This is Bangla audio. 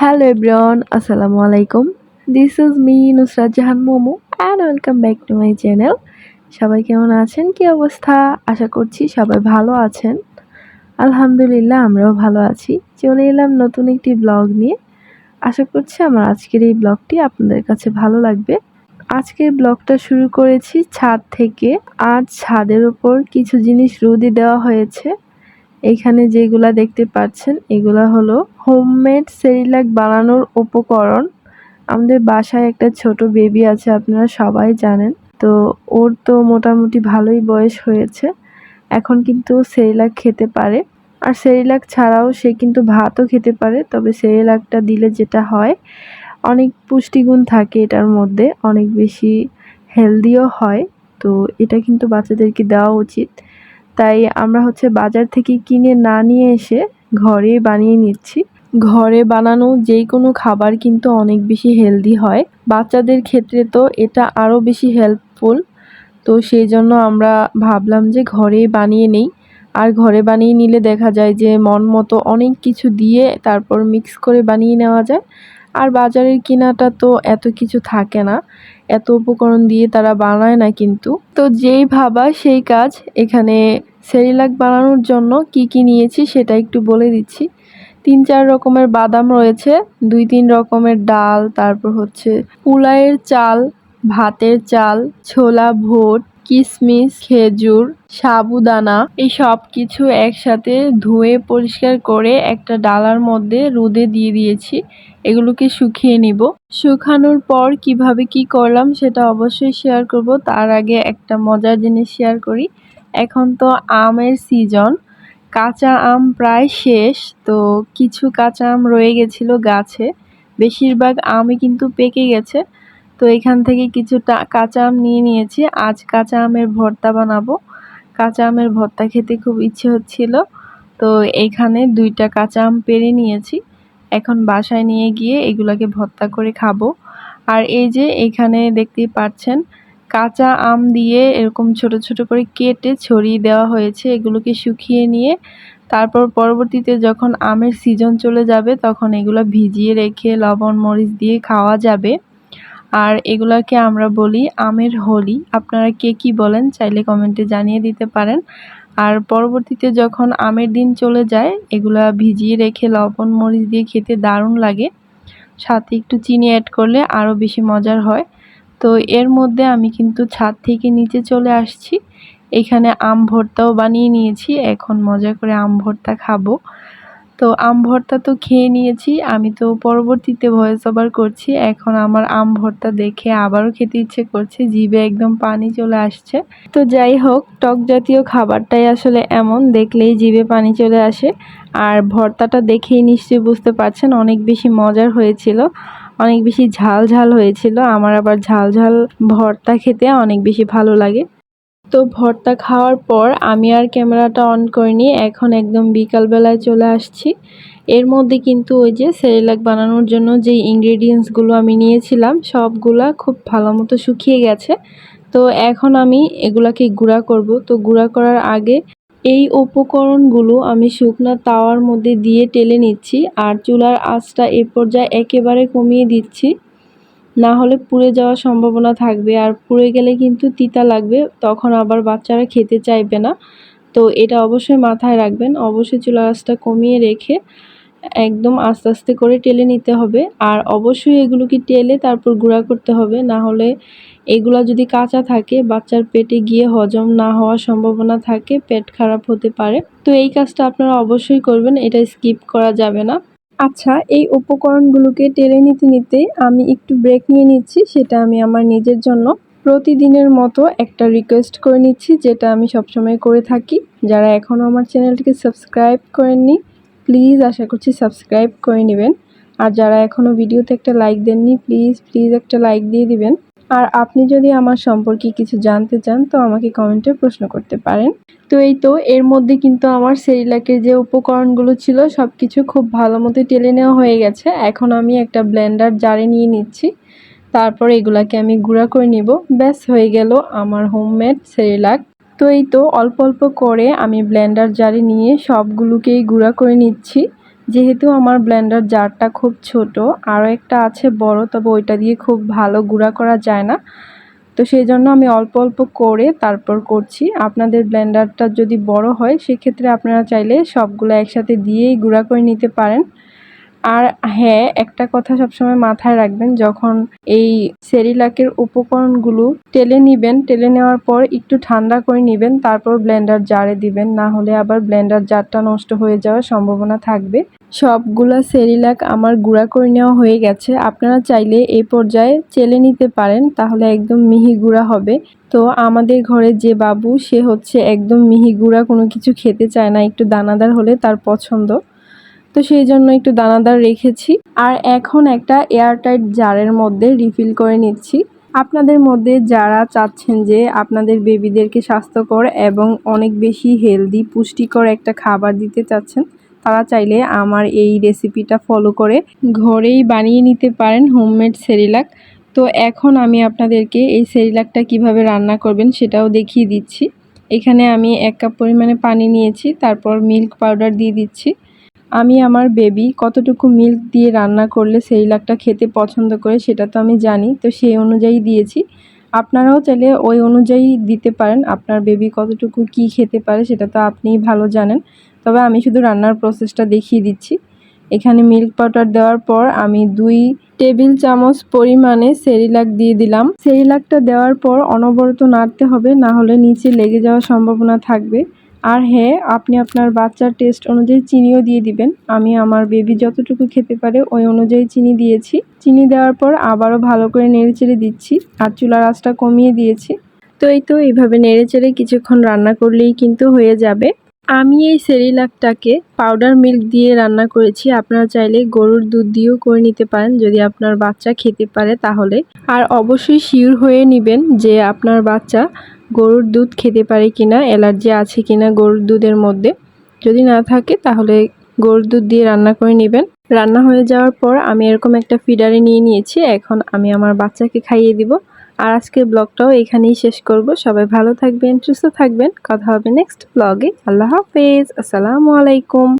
Hello everyone, আসসালামু আলাইকুম this is me Nusrat Jahan Momo and welcome back to my channel সবাই কেমন আছেন? কি অবস্থা? আশা করছি সবাই ভালো আছেন। আলহামদুলিল্লাহ আমরাও ভালো আছি। চলে এলাম নতুন একটি ব্লগ নিয়ে। আশা করছি আমার আজকের এই ব্লগটি আপনাদের কাছে ভালো লাগবে। আজকের ব্লগটা শুরু করেছি ছাদ থেকে। আজ ছাদের ওপর কিছু জিনিস রোদে দেওয়া হয়েছে। এইখানে যেগুলা দেখতে পাচ্ছেন, এগুলা হলো হোমমেড সেরিলাক বানানোর উপকরণ। আমাদের বাসায় একটা ছোট বেবি আছে, আপনারা সবাই জানেন। তো ওর তো মোটামুটি ভালোই বয়স হয়েছে, এখন কিন্তু সেরিলাক খেতে পারে। আর সেরিলাক ছাড়াও সে কিন্তু ভাতও খেতে পারে, তবে সেরিলাকটা দিলে যেটা হয়, অনেক পুষ্টিগুণ থাকে এটার মধ্যে, অনেক বেশি হেলদিও হয়। তো এটা কিন্তু বাচ্চাদেরকে দেওয়া উচিত। তাই আমরা হচ্ছে বাজার থেকে কিনে না নিয়ে এসে ঘরে বানিয়ে নিচ্ছি। ঘরে বানানো যেই কোনো খাবার কিন্তু অনেক বেশি হেলদি হয়। বাচ্চাদের ক্ষেত্রে তো এটা আরও বেশি হেল্পফুল তো সেই জন্য আমরা ভাবলাম যে ঘরেই বানিয়ে নেই। আর ঘরে বানিয়ে নিলে দেখা যায় যে মন মতো অনেক কিছু দিয়ে তারপর মিক্স করে বানিয়ে নেওয়া যায়। আর বাজারের কেনাটা তো এত কিছু থাকে না। এত উপকরণ দিয়ে তারা বানায় না কিন্তু। তো যেই ভাবা সেই কাজ এখানে সেরিলাক বানানোর জন্য কি কি নিয়েছি সেটা একটু বলে দিচ্ছি। তিন চার রকমের বাদাম রয়েছে, দুই তিন রকমের ডাল, তারপর হচ্ছে পুলাইয়ের চাল, ভাতের চাল, ছোলা, ভোট কিশমিশ খেজুর, সাবুদানা, এই সব কিছু একসাথে ধুয়ে পরিষ্কার করে একটা ডালার মধ্যে রোদে দিয়ে দিয়েছি। এগুলোকে শুকিয়ে নিব। শুকানোর পর কীভাবে কি করলাম সেটা অবশ্যই শেয়ার করব। তার আগে একটা মজার জিনিস শেয়ার করি। এখন তো আমের সিজন কাঁচা আম প্রায় শেষ, তো কিছু কাঁচা আম রয়ে গেছিল গাছে। বেশিরভাগ আমই কিন্তু পেকে গেছে। তো এখান থেকে কিছুটা কাঁচা আম নিয়ে নিয়েছি। আজ কাঁচা আমের ভর্তা বানাবো। কাঁচা আমের ভর্তা খেতে খুব ইচ্ছে হচ্ছিল। তো এখানে দুইটা কাঁচা আম পেরে নিয়েছি। এখন বাসায় নিয়ে গিয়ে এগুলোকে ভর্তা করে খাব। আর এই যে এখানে দেখতেই পাচ্ছেন কাঁচা আম দিয়ে এরকম ছোট ছোট করে কেটে ছড়িয়ে দেওয়া হয়েছে, এগুলোকে শুকিয়ে নিয়ে। তারপর পরবর্তীতে যখন আমের সিজন চলে যাবে, তখন এগুলো ভিজিয়ে রেখে লবণ, মরিচ দিয়ে খাওয়া যাবে। আর এগুলাকে আমরা বলি আমের হোলি। আপনারা কে কি বলেন চাইলে কমেন্টে জানিয়ে দিতে পারেন। আর পরবর্তীতে যখন আমের দিন চলে যায়, এগুলা ভিজিয়ে রেখে লবণ, মরিচ দিয়ে খেতে দারুণ লাগে। সাথে একটু চিনি অ্যাড করলে আরও বেশি মজার হয়। তো এর মধ্যে আমি কিন্তু ছাদ থেকে নিচে চলে আসছি। এখানে আম ভর্তাও বানিয়ে নিয়েছি। এখন মজা করে আম ভর্তা খাব। তো আম ভর্তা তো খেয়ে নিয়েছি। আমি তো পরবর্তীতে ভয়েস ওভার করছি। এখন আমার আম ভর্তা দেখে আবারও খেতে ইচ্ছে করছে। জিভে একদম পানি চলে আসছে। তো যাই হোক, টক জাতীয় খাবারটাই আসলে এমন। দেখলেই জিভে পানি চলে আসে। আর ভর্তাটা দেখেই নিশ্চয়ই বুঝতে পারছেন, অনেক বেশি মজার হয়েছিল। অনেক বেশি ঝাল ঝাল হয়েছিল, আমার আবার ঝাল ঝাল ভর্তা খেতে অনেক বেশি ভালো লাগে। তো ভর্তা খাওয়ার পর আমি আর ক্যামেরাটা অন করিনি, এখন একদম বিকালবেলায় চলে আসছি। এর মধ্যে কিন্তু ওই যে সেরেলাক বানানোর জন্য যে ইনগ্রেডিয়েন্টসগুলো আমি নিয়েছিলাম, সবগুলা খুব ভালো মতো শুকিয়ে গেছে। তো এখন আমি এগুলাকে গুঁড়া করব। তো গুঁড়া করার আগে এই উপকরণগুলো আমি শুকনো তাওয়ার মধ্যে দিয়ে টেলে নিচ্ছি আর চুলার আঁচটা এ পর্যায়ে একেবারে কমিয়ে দিচ্ছি। না হলে পুড়ে যাওয়ার সম্ভাবনা থাকবে আর পুড়ে গেলে কিন্তু তিতা লাগবে, তখন আবার বাচ্চারা খেতে চাইবে না। তো এটা অবশ্যই মাথায় রাখবেন, অবশ্যই চুলার আঁচটা কমিয়ে রেখে একদম আস্তে আস্তে করে টেলে নিতে হবে। আর অবশ্যই এগুলোকে টেলে তারপর গুঁড়া করতে হবে, না হলে এগুলা যদি কাঁচা থাকে, বাচ্চার পেটে গিয়ে হজম না হওয়ার সম্ভাবনা থাকে, পেট খারাপ হতে পারে। তো এই কাজটা আপনারা অবশ্যই করবেন, এটা স্কিপ করা যাবে না। আচ্ছা এই উপকরণগুলোকে টেলে নিতে নিতে আমি একটু ব্রেক নিয়ে নিচ্ছি, সেটা আমি আমার নিজের জন্য। প্রতিদিনের মতো একটা রিকোয়েস্ট করে নিচ্ছি, যেটা আমি সবসময় করে থাকি। যারা এখনও আমার চ্যানেলটিকে সাবস্ক্রাইব করেননি প্লিজ আশা করছি সাবস্ক্রাইব করে নেবেন। আর যারা এখনও ভিডিওতে একটা লাইক দেননি প্লিজ প্লিজ একটা লাইক দিয়ে দিবেন। আর আপনি যদি আমার সম্পর্কে কিছু জানতে চান, তো আমাকে কমেন্টে প্রশ্ন করতে পারেন। তো এই তো, এর মধ্যে কিন্তু আমার সেরিলাকের যে উপকরণগুলো ছিল সব কিছু খুব ভালো মতো টেলে নেওয়া হয়ে গেছে। এখন আমি একটা ব্লেন্ডার জারে নিয়ে নিচ্ছি। তারপর এগুলাকে আমি গুঁড়া করে নিব। ব্যাস, হয়ে গেল আমার হোমমেড সেরিলাক তো এই তো, অল্প অল্প করে আমি ব্লেন্ডার জারে নিয়ে সবগুলোকেই গুঁড়া করে নিচ্ছি। যেহেতু আমার ব্লেন্ডার জারটা খুব ছোট, আরও একটা আছে বড়, তবে ওইটা দিয়ে খুব ভালো গুঁড়া করা যায় না। তো সেই জন্য আমি অল্প অল্প করে তারপর করছি। আপনাদের ব্লেন্ডারটা যদি বড় হয়, সেক্ষেত্রে আপনারা চাইলে সবগুলো একসাথে দিয়েই গুঁড়া করে নিতে পারেন। আর হ্যাঁ একটা কথা সবসময় মাথায় রাখবেন, যখন এই সেরিলাকের উপকরণগুলো টেলে নিবেন, টেলে নেওয়ার পর একটু ঠান্ডা করে নেবেন, তারপর ব্লেন্ডার জারে দিবেন, না হলে আবার ব্লেন্ডার জারটা নষ্ট হয়ে যাওয়ার সম্ভাবনা থাকবে। সবগুলা সেরিলাক আমার গুঁড়া করে নেওয়া হয়ে গেছে। আপনারা চাইলে এই পর্যায়ে চেলে নিতে পারেন, তাহলে একদম মিহি গুঁড়া হবে। তো আমাদের ঘরে যে বাবু, সে হচ্ছে একদম মিহি গুঁড়া, কোনো কিছু খেতে চায় না, একটু দানাদার হলে তার পছন্দ। তো সেই জন্য একটু দানাদার রেখেছি। আর এখন একটা এয়ারটাইট জারের মধ্যে রিফিল করে নিচ্ছি। আপনাদের মধ্যে যারা চাচ্ছেন যে আপনাদের বেবিদেরকে স্বাস্থ্যকর এবং অনেক বেশি হেলদি, পুষ্টিকর একটা খাবার দিতে চাচ্ছেন, তারা চাইলে আমার এই রেসিপিটা ফলো করে ঘরেই বানিয়ে নিতে পারেন হোমমেড সেরিলাক। তো এখন আমি আপনাদেরকে এই সেরিলাকটা কীভাবে রান্না করবেন সেটাও দেখিয়ে দিচ্ছি। এখানে আমি এক কাপ পরিমাণে পানি নিয়েছি, তারপর মিল্ক পাউডার দিয়ে দিচ্ছি। আমি আমার বেবি কতটুকু মিল্ক দিয়ে রান্না করলে সেরিলাকটা খেতে পছন্দ করে সেটা তো আমি জানি, তো সেই অনুযায়ী দিয়েছি। আপনারাও চাইলে ওই অনুযায়ী দিতে পারেন, আপনার বেবি কতটুকু কি খেতে পারে সেটা তো আপনিই ভালো জানেন। তবে আমি শুধু রান্নার প্রসেসটা দেখিয়ে দিচ্ছি। এখানে মিল্ক পাউডার দেওয়ার পর আমি দুই টেবিল চামচ পরিমাণে সেরিলাক দিয়ে দিলাম। সেরিলাকটা দেওয়ার পর অনবরত নাড়তে হবে, না হলে নিচে লেগে যাওয়ার সম্ভাবনা থাকবে। আর হ্যাঁ আপনি আপনার বাচ্চার টেস্ট অনুযায়ী চিনিও দিয়ে দিবেন। আমি আমার বেবি যতটুকু খেতে পারে ওই অনুযায়ী চিনি দিয়েছি। চিনি দেওয়ার পর আবারও ভালো করে নেড়েচেড়ে দিচ্ছি আর চুলার আঁচটা কমিয়ে দিয়েছি। তো এই তো এইভাবে নেড়েচেড়ে কিছুক্ষণ রান্না করলেই কিন্তু হয়ে যাবে। আমি এই সেরিলাকটাকে পাউডার মিল্ক দিয়ে রান্না করেছি। আপনারা চাইলে গরুর দুধ দিয়েও করে নিতে পারেন যদি আপনার বাচ্চা খেতে পারে তাহলে। আর অবশ্যই শিওর হয়ে নেবেন যে আপনার বাচ্চা গরুর দুধ খেতে পারে কিনা, অ্যালার্জি আছে কিনা গরুর দুধের মধ্যে, যদি না থাকে তাহলে গরুর দুধ দিয়ে রান্না করে নেবেন। রান্না হয়ে যাওয়ার পর আমি এরকম একটা ফিডারে নিয়ে নিয়েছি, এখন আমি আমার বাচ্চাকে খাইয়ে দিব। আর আজকের ব্লগটাও এখানেই শেষ করব। সবাই ভালো থাকবেন, সুস্থ থাকবেন। কথা হবে নেক্সট ব্লগে। আল্লাহ হাফেজ। আসসালামু আলাইকুম।